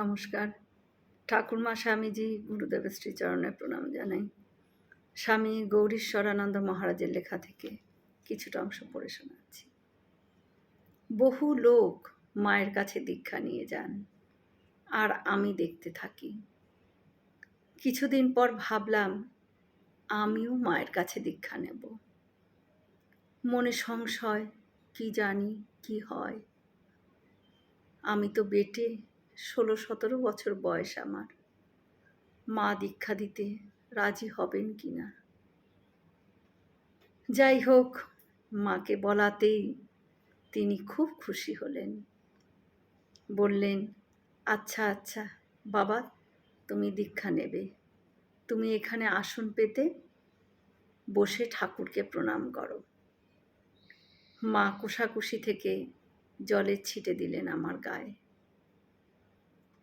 নমস্কার। ঠাকুরমা স্বামীজি গুরুদেবের শ্রীচরণে প্রণাম জানাই। স্বামী গৌরীশ্বরানন্দ মহারাজের লেখা থেকে কিছুটা অংশ পড়ে শোনাচ্ছি। বহু লোক মায়ের কাছে দীক্ষা নিয়ে যান, আর আমি দেখতে থাকি। কিছুদিন পর ভাবলাম, আমিও মায়ের কাছে দীক্ষা নেব। মনে সংশয়, কি জানি কি হয়। আমি তো বেটে ষোলো সতেরো বছর বয়স আমার। মা দীক্ষা দিতে রাজি হবেন কি না? যাই হোক, মাকে বলাতেই তিনি খুব খুশি হলেন। বললেন আচ্ছা আচ্ছা বাবা, তুমি দীক্ষা নেবে। তুমি এখানে আসন পেতে বসে ঠাকুরকে প্রণাম করো। মা কোষাকুষি থেকে জলের ছিটে দিলেন আমার গায়ে।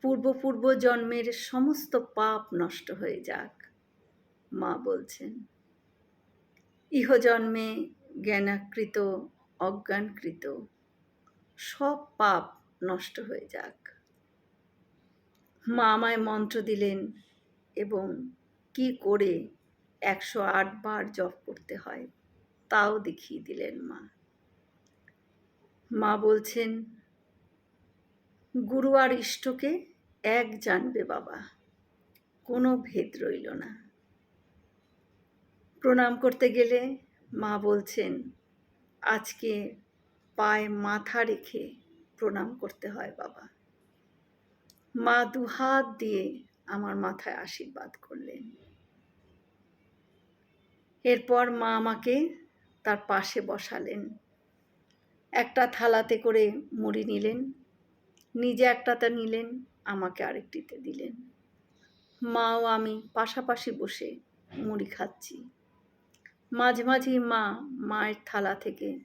পূর্ব পূর্ব জন্মের সমস্ত পাপ নষ্ট হয়ে যাক, মা বলছেন। ইহজন্মে জ্ঞানাকৃত, অজ্ঞানকৃত সব পাপ নষ্ট হয়ে যাক। মা আমায় মন্ত্র দিলেন এবং কি করে একশো আট বার জপ করতে হয় তাও দেখিয়ে দিলেন মা। মা বলছেন, গুরু আর ইষ্টকে এক জানবে বাবা, কোনো ভেদ রইল না। প্রণাম করতে গেলে মা বলছেন, আজকে পায়ে মাথা রেখে প্রণাম করতে হয় বাবা। মা দুহাত দিয়ে আমার মাথায় আশীর্বাদ করলেন। এরপর মা আমাকে তার পাশে বসালেন। একটা থালাতে করে মুড়ি নিলেন, নিজে একটাতে নিলেন আমাকে আরেকটিতে দিলেন। মা ও আমি পাশাপাশি বসে মুড়ি খাচ্ছি। মাঝে মাঝেই মা মায়ের থালা থেকে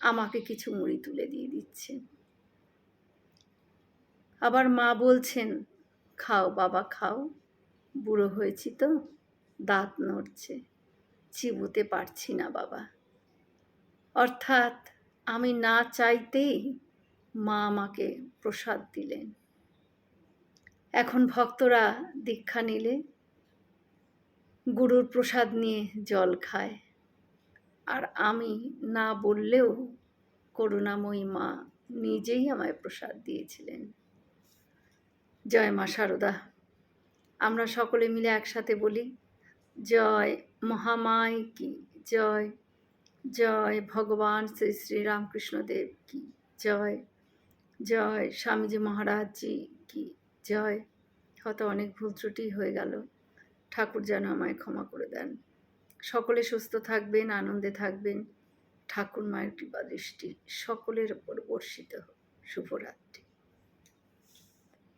আমাকে কিছু মুড়ি তুলে দিয়ে দিচ্ছেন আবার মা বলছেন, খাও বাবা, খাও। বুড়ো হয়েছি তো, দাঁত নড়ছে। চিবুতে পারছি না বাবা। অর্থাৎ আমি না চাইতেই মা আমাকে প্রসাদ দিলেন। এখন ভক্তরা দীক্ষা নিলে গুরুর প্রসাদ নিয়ে জল খায়। আর আমি না বললেও করুণাময়ী মা নিজেই আমায় প্রসাদ দিয়েছিলেন। জয় মা শারদা আমরা সকলে মিলে একসাথে বলি, জয় মহামায় কি, জয় জয় ভগবান শ্রী শ্রী রামকৃষ্ণদেব কি, জয় জয় স্বামীজি মহারাজজি কি জয় হয়তো অনেক ভুল ত্রুটি হয়ে গেল। ঠাকুর যেন আমায় ক্ষমা করে দেন। সকলে সুস্থ থাকবেন, আনন্দে থাকবেন। ঠাকুর মায়ের কৃপা দৃষ্টি সকলের ওপর বর্ষিত হোক। শুভরাত্রি।